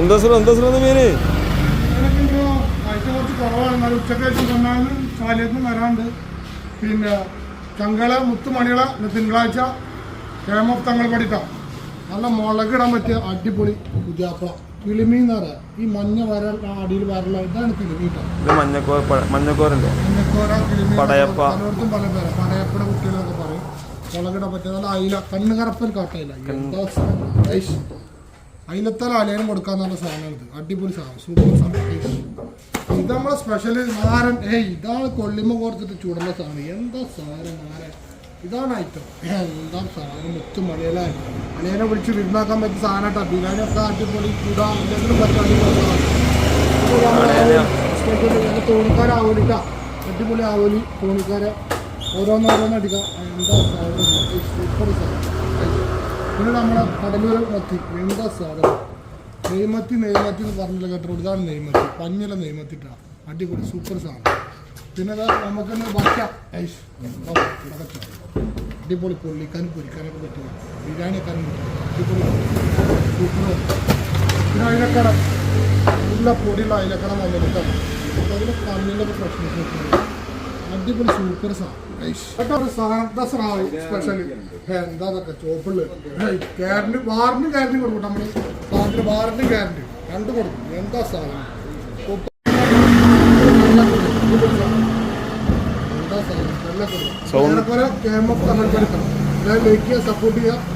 എന്താ സാർ എന്താ സാർ വരാണ്ട്. പിന്നെ ചങ്കള മുത്തുമണികള തിങ്കളാഴ്ച കേമോഫ് തങ്ങൾ പഠിക്കാം. നല്ല മുളകിടാൻ പറ്റിയ അടിപൊളി പുതിയാപ്പള. കിളിമീൻ എന്ന് പറയാം. ഈ മഞ്ഞ വര ആ അടിയിൽ വരല ഇതാണ് മഞ്ഞക്കോറുണ്ടോ മഞ്ഞക്കോര പടയപ്പ. പലയിടത്തും പല പേര്. പടയപ്പയുടെ കുട്ടികളൊക്കെ പറയും. മുളകിടാൻ പറ്റിയ നല്ല അയില കണ്ണ് കറപ്പൻ കാട്ടയില എന്താ സാധനം? കൊടുക്കാന്ന് പറഞ്ഞ സാധനമാണ് അടിപൊളി സാധനം. സൂപ്പർ സാധനം. ഇത് നമ്മളെ സ്പെഷ്യൽ നാരൻ ഏയ് ഇതാണ് കൊള്ളിമ കോർത്തിട്ട് ചൂടുള്ള സാധനം. എന്താ സാധനം നാരൻ? ഇതാണ് ഐറ്റം എന്താ സാധനം? മൊത്തം മലയിലായി അലയനെ വിളിച്ച് വിരുന്നാക്കാൻ പറ്റിയ സാധനമായിട്ടാ ബിരിയാണി ബിരിയാണിയൊക്കെ അടിപൊളി ചൂടാ. എന്തെങ്കിലും പറ്റാൻ തോണിക്കാരാവൂലിക്ക അടിപൊളി ആവൂലി തോണിക്കാരെ ഓരോന്നോരോന്നടിക്കാം എന്താ സാധനം? സൂപ്പർ സാധനം. പിന്നെ നമ്മളെ കടലൂർ മത്തി എന്താ സാധനം നെയ്മത്തി നെയ്മത്തി എന്ന് പറഞ്ഞില്ല കേട്ടോ ഇതാണ് നെയ്മത്തി. പഞ്ഞില നെയ്മത്തിട്ടാണ് അടിപൊളി സൂപ്പർ സാധനം. പിന്നെ നമുക്ക് വയ്ക്കാം ഐസ്. അടിപൊളി പൊള്ളിക്കാനും പൊരിക്കാനൊക്കെ പറ്റും ബിരിയാണി വെക്കാനും പറ്റും അടിപൊളി സൂപ്പർ പിന്നെ അതിനൊക്കെ നല്ല പൊടിയുള്ള അയിലക്കട നല്ലതാണ് അതിന്റെ കണ്ണിന്റെ പ്രശ്നം അടിപൊളി സൂപ്പർ സാധനം. സ്പെഷ്യൽ എന്താ ചോപ്പിള്ള് ഗ്യാരണ്ടി വാറിന് ഗ്യാരണ്ടി കൊടുക്കും. നമ്മൾ സാധനത്തിന് വാറിന് ഗ്യാരണ്ടി രണ്ട് കൊടുക്കും. എന്താ സാധനം? എന്താ സാധനം? നല്ല. കൊടുക്കും കേമപ്പ് തമിഴ് പഠിക്കണം ലൈക്ക് ചെയ്യുക സപ്പോർട്ട് ചെയ്യുക.